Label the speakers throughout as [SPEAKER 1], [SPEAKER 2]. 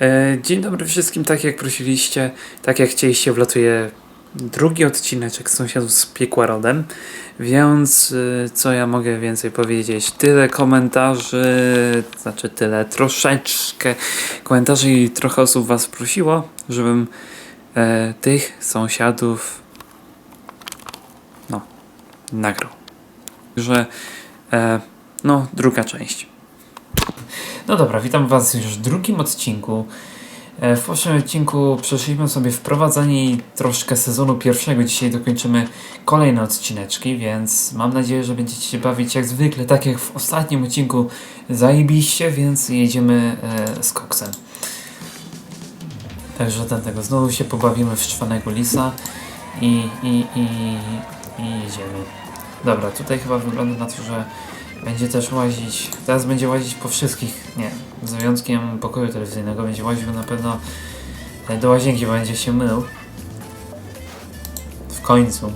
[SPEAKER 1] E, Dzień dobry wszystkim, tak jak prosiliście, tak jak chcieliście, wlatuje drugi odcineczek sąsiadów z piekła rodem, więc y, co ja mogę więcej powiedzieć? Tyle komentarzy, znaczy tyle, troszeczkę komentarzy i trochę osób was prosiło, żebym e, tych sąsiadów no, nagrał. Że e, no, druga część. No dobra, witam Was już w drugim odcinku. E, W poprzednim odcinku przeszliśmy sobie wprowadzenie i troszkę sezonu pierwszego. Dzisiaj dokończymy kolejne odcineczki, więc mam nadzieję, że będziecie się bawić jak zwykle, tak jak w ostatnim odcinku zajebiście, więc jedziemy e, z koksem. Także dlatego znowu się pobawimy w szczwanego lisa i, i, i, i jedziemy. Dobra, tutaj chyba wygląda na to, że będzie też łazić, teraz będzie łazić po wszystkich, nie, z wyjątkiem pokoju telewizyjnego, będzie łaził na pewno e, do łazienki, będzie się mył. W końcu.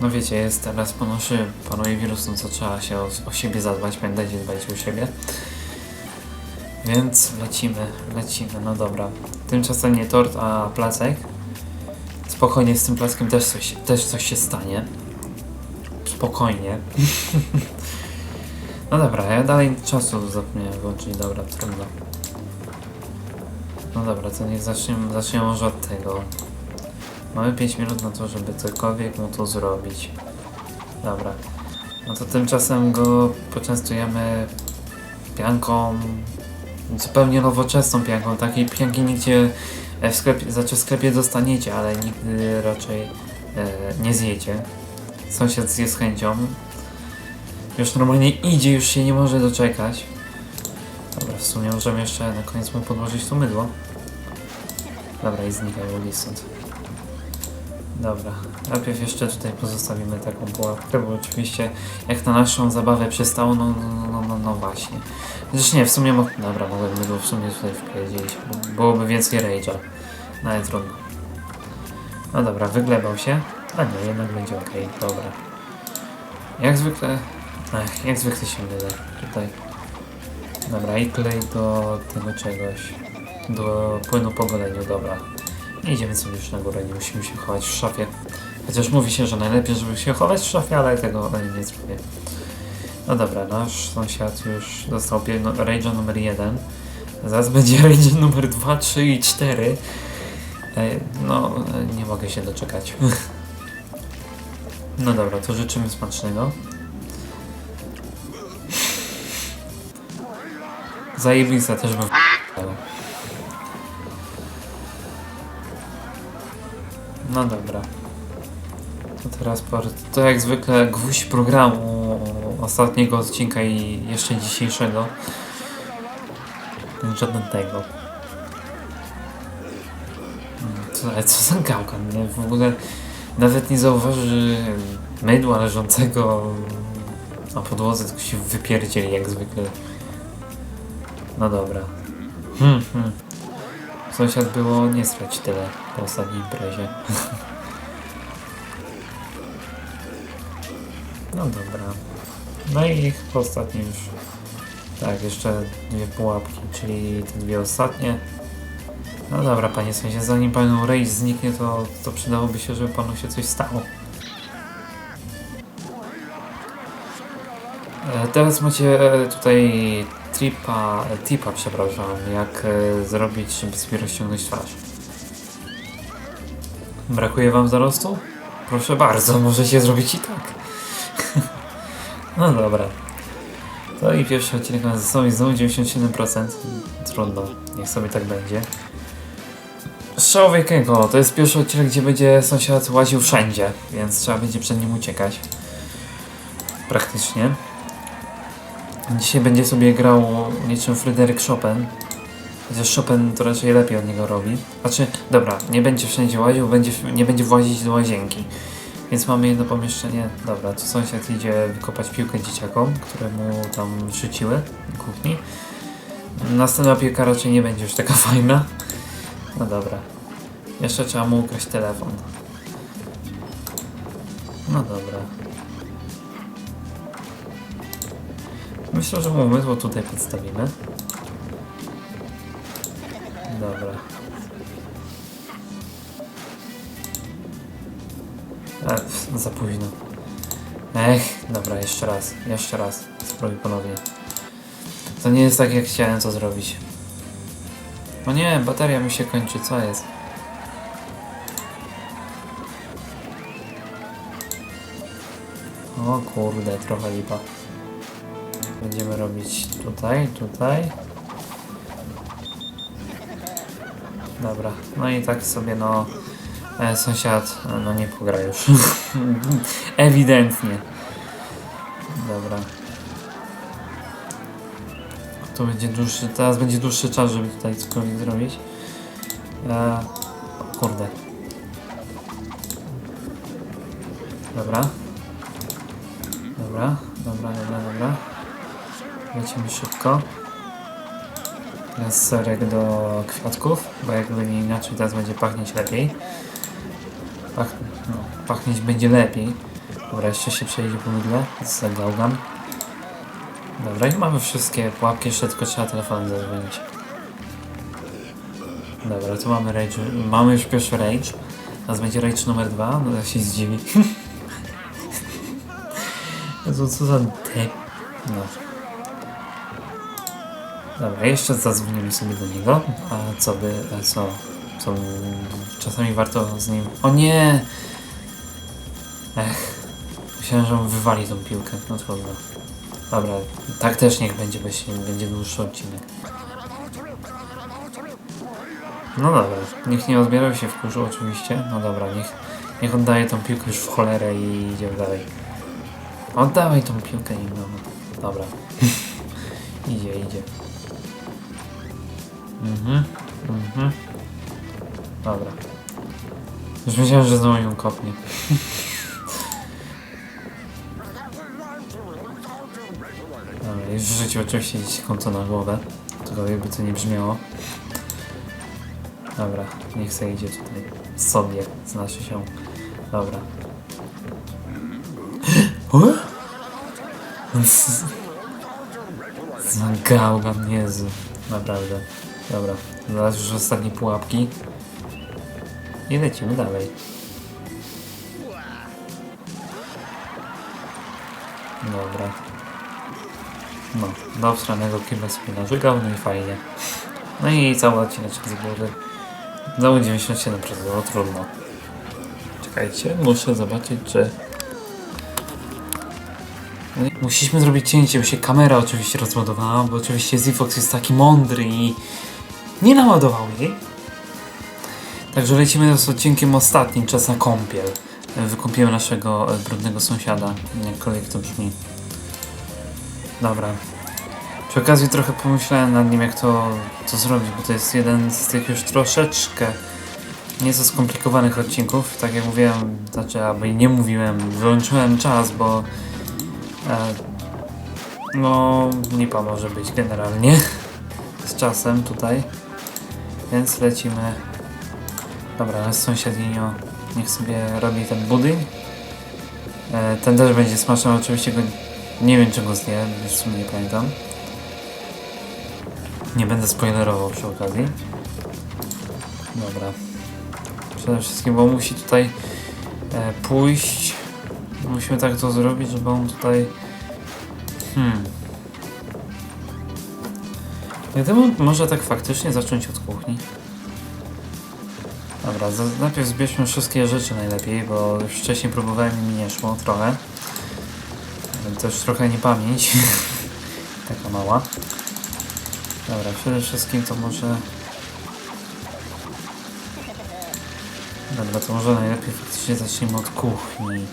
[SPEAKER 1] No wiecie, jest teraz ponoszy, panuje wirus, no co trzeba się o, o siebie zadbać, pamiętajcie, dbajcie o siebie. Więc lecimy, lecimy, no dobra. Tymczasem nie tort, a placek. Spokojnie, z tym plackiem też coś, też coś się stanie. Spokojnie. no dobra, ja dalej czasu zapomniałem włączyć, dobra, trudno. No dobra, to niech zaczniemy, zaczniemy może od tego. Mamy 5 minut na to, żeby cokolwiek mu to zrobić. Dobra. No to tymczasem go poczęstujemy pianką, zupełnie nowoczesną pianką. Takiej pianki nigdzie w sklepie, znaczy w sklepie dostaniecie, ale nigdy raczej e, nie zjecie. Sąsiad zje z chęcią. Już normalnie idzie, już się nie może doczekać. Dobra, w sumie możemy jeszcze na koniec mu podłożyć to mydło. Dobra, i znikaj Uli stąd. Dobra, najpierw jeszcze tutaj pozostawimy taką pułapkę, bo oczywiście jak na naszą zabawę przystało, no, no, no, no, no właśnie. Zresztą nie, w sumie, mo- dobra, mogłem mydło w sumie tutaj wpierdzielić, byłoby więcej rage'a. Ale trudno. No dobra, wyglebał się. A nie, jednak będzie ok, dobra. Jak zwykle. Ech, jak zwykle się mylę tutaj. Dobra, i klej do tego czegoś. Do płynu po goleniu, dobra. Idziemy sobie już na górę, nie musimy się chować w szafie. Chociaż mówi się, że najlepiej, żeby się chować w szafie, ale tego nie zrobię. No dobra, nasz sąsiad już dostał no, Rage'a numer 1. Zaraz będzie Rage numer 2, 3 i 4. E, No, e, nie mogę się doczekać. No dobra, to życzymy smacznego. Zajebista też bym. No dobra. To teraz to jak zwykle gwóźdź programu ostatniego odcinka i jeszcze dzisiejszego. Żaden tego. Mm, Co, co za gałkan, nie? W ogóle nawet nie zauważy mydła leżącego na podłodze, tylko się wypierdzieli jak zwykle. No dobra. Hmm, hmm. Sąsiad było nie tyle po ostatniej imprezie. No dobra. No i po ostatnim już. Tak, jeszcze dwie pułapki, czyli te dwie ostatnie. No dobra, panie sąsiad, zanim panu rage zniknie, to, to przydałoby się, żeby panu się coś stało. E, Teraz macie e, tutaj tripa, e, tipa, przepraszam, jak zrobić, żeby sobie rozciągnąć twarz. Brakuje wam zarostu? Proszę bardzo, możecie zrobić i tak. no dobra. To i pierwszy odcinek ma ze sobą i znowu 97%. Trudno, niech sobie tak będzie. Strzał wielkiego, to jest pierwszy odcinek, gdzie będzie sąsiad łaził wszędzie, więc trzeba będzie przed nim uciekać. Praktycznie. Dzisiaj będzie sobie grał niczym Fryderyk Chopin. Chociaż Chopin to raczej lepiej od niego robi. Znaczy, dobra, nie będzie wszędzie łaził, będzie, nie będzie włazić do łazienki. Więc mamy jedno pomieszczenie. Dobra, tu sąsiad idzie wykopać piłkę dzieciakom, które mu tam rzuciły w kuchni. Następna piłka raczej nie będzie już taka fajna. No dobra. Jeszcze trzeba mu ukraść telefon. No dobra. Myślę, że umysł tutaj podstawimy. Dobra. E, pff, za późno. Ech, dobra, jeszcze raz, jeszcze raz. Spróbuj ponownie. To nie jest tak, jak chciałem to zrobić. O nie, bateria mi się kończy, co jest? O kurde, trochę lipa. Będziemy robić tutaj, tutaj. Dobra, no i tak sobie no e, sąsiad e, no nie pogra już. Ewidentnie. To będzie dłuższy, teraz będzie dłuższy czas, żeby tutaj cokolwiek zrobić. E, o kurde. Dobra. Dobra, dobra, dobra, dobra. Lecimy szybko. Teraz serek do kwiatków, bo jakby nie inaczej teraz będzie pachnieć lepiej. Pach, no, pachnieć będzie lepiej. Dobra, jeszcze się przejdzie po mydle z gałgan. Dobra, i mamy wszystkie pułapki, jeszcze tylko trzeba telefonem zadzwonić. Dobra, tu mamy rage, mamy już pierwszy rage. Teraz będzie rage numer dwa, no się zdziwi. Jezu, co za dep... No. Dobra, jeszcze zadzwonimy sobie do niego. A co by... A co... Co... Czasami warto z nim... O nie! Ech. Myślałem, że on wywali tą piłkę. No trudno. Dobra, tak też niech będzie, bo się będzie dłuższy odcinek. No dobra, niech nie odbierał się w kurzu oczywiście. No dobra, niech, niech oddaje tą piłkę już w cholerę i idziemy dalej. Oddawaj tą piłkę im, no. Dobra. idzie, idzie. Mhm, mhm. Dobra. Już myślałem, że znowu ją kopnie. w życiu idzie konto na głowę. Tylko jakby to nie brzmiało. Dobra, niech sobie idzie tutaj. Sobie, znaczy się. Dobra. O? Zagałgan, Jezu. Naprawdę. Dobra. Zaraz już ostatnie pułapki. I lecimy dalej. Dobra. No, do obstranego kibla sobie narzygał, no i fajnie. No i cały odcineczek z góry. Znowu 97%, no trudno. Czekajcie, muszę zobaczyć, czy... No Musieliśmy zrobić cięcie, bo się kamera oczywiście rozładowała, bo oczywiście Zifox jest taki mądry i nie naładował jej. Także lecimy z odcinkiem ostatnim, czas na kąpiel. Wykąpiłem naszego brudnego sąsiada, jakkolwiek to brzmi. Dobra. Przy okazji trochę pomyślałem nad nim, jak to, to zrobić, bo to jest jeden z tych już troszeczkę nieco skomplikowanych odcinków. Tak jak mówiłem, znaczy, i nie mówiłem, wyłączyłem czas, bo e, no, lipa może być generalnie z czasem tutaj. Więc lecimy. Dobra, ale sąsiadinio niech sobie robi ten budyń. E, ten też będzie smaczny, oczywiście go nie wiem czego zje, w sumie nie pamiętam. Nie będę spoilerował przy okazji. Dobra. Przede wszystkim, bo musi tutaj e, pójść. Musimy tak to zrobić, żeby on tutaj. Hmm. Gdyby może tak faktycznie zacząć od kuchni. Dobra, najpierw zbierzmy wszystkie rzeczy najlepiej, bo już wcześniej próbowałem i mi nie szło trochę. To już trochę nie pamięć. Taka mała. Dobra, przede wszystkim to może... Dobra, to może najlepiej faktycznie zacznijmy od kuchni.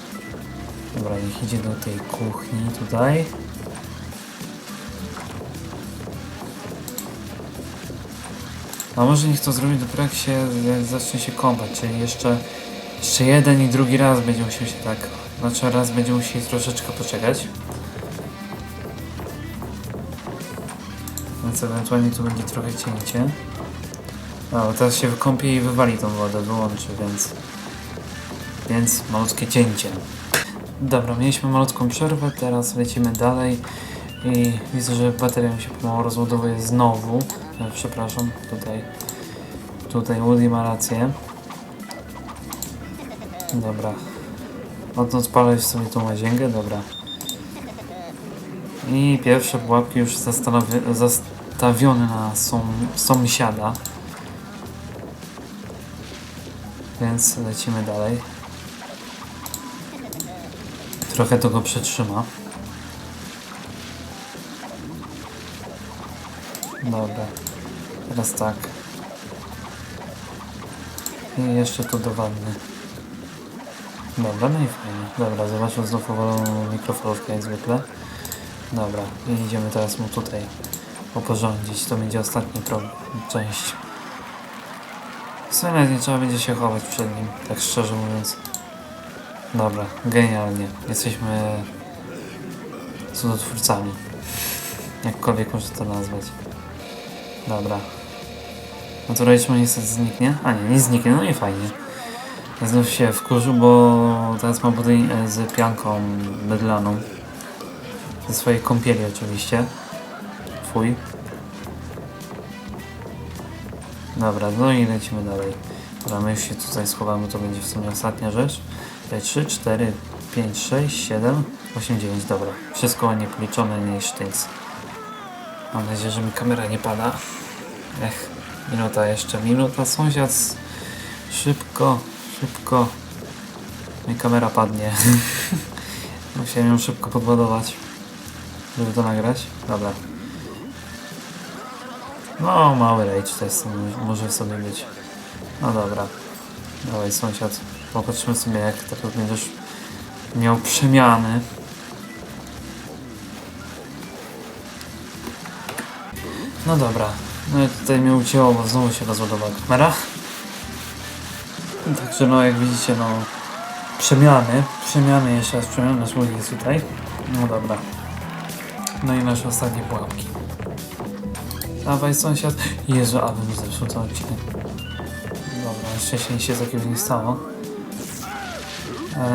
[SPEAKER 1] Dobra, niech idzie do tej kuchni tutaj. A może niech to zrobi dopiero jak się jak zacznie się kąpać, czyli jeszcze, jeszcze jeden i drugi raz będzie musiał się tak, znaczy raz będzie musiał troszeczkę poczekać. Więc ewentualnie tu będzie trochę cięcie. Bo teraz się wykąpie i wywali tą wodę, wyłączy, więc... Więc malutkie cięcie. Dobra, mieliśmy malutką przerwę, teraz lecimy dalej. I widzę, że bateria mi się pomału rozładowuje znowu. E, Przepraszam, tutaj. Tutaj Woody ma rację. Dobra. Oto odpalać sobie tą łazienkę, dobra. I pierwsze pułapki już zastawione na są, sąsiada. Więc lecimy dalej. Trochę to go przetrzyma. Dobra. Teraz tak. I jeszcze tu do wanny. Dobra, no i fajnie. Dobra, zobaczmy znów powoloną mikrofalówkę jak zwykle. Dobra, i idziemy teraz mu tutaj oporządzić. To będzie ostatnia pro- część. W sumie nie trzeba będzie się chować przed nim, tak szczerze mówiąc. Dobra, genialnie. Jesteśmy cudotwórcami. Jakkolwiek można to nazwać. Dobra. No to niestety zniknie. A nie, nie zniknie, no i fajnie. Znów się wkurzył, bo teraz ma budyń e, z pianką mydlaną. Ze swojej kąpieli oczywiście. Fuj. Dobra, no i lecimy dalej. Dobra, my już się tutaj schowamy, to będzie w sumie ostatnia rzecz. Tutaj 3, 4, 5, 6, 7, 8, 9, dobra. Wszystko ładnie policzone, nie sztync. Mam nadzieję, że mi kamera nie pada. Ech, minuta jeszcze, minuta, sąsiad. Szybko, szybko. Mi kamera padnie. Musiałem ją szybko podładować, żeby to nagrać. Dobra. No, mały rage to jest, może sobie być. No dobra. Dawaj sąsiad. Popatrzmy sobie jak teraz będziesz miał przemiany. No dobra. No i tutaj mnie ucięło, bo znowu się rozładowała kamera. Także no jak widzicie no przemiany, przemiany jeszcze raz przemiany nasz jest tutaj. No dobra. No i nasze ostatnie pułapki. Dawaj sąsiad. Jezu, aby mi zepsuł ten odcinek. Dobra, nic się takiego nie stało.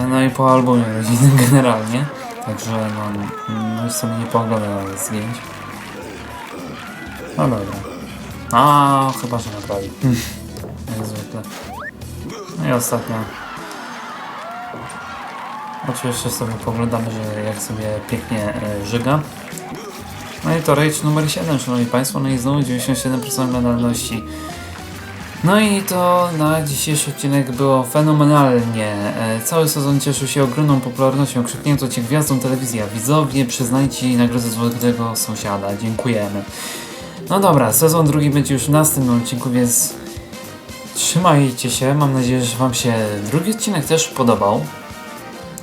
[SPEAKER 1] No i po albumie rodzinnym generalnie. Także no, no już sobie nie pooglądam zdjęć. No dobra. A chyba, że naprawi. Jak zwykle. No i ostatnia. Oczywiście sobie poglądamy, że jak sobie pięknie e, żyga. No i to rage numer 7, szanowni państwo. No i znowu 97% oglądalności. No i to na dzisiejszy odcinek było fenomenalnie. E, Cały sezon cieszył się ogromną popularnością. Krzyknięto cię gwiazdą telewizji, a widzowie przyznajcie nagrodę złotego sąsiada. Dziękujemy. No dobra, sezon drugi będzie już w następnym odcinku, więc trzymajcie się. Mam nadzieję, że wam się drugi odcinek też podobał.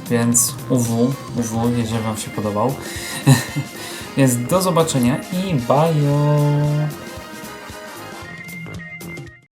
[SPEAKER 1] Więc UW, UW, jeżeli wam się podobał. więc do zobaczenia i bye.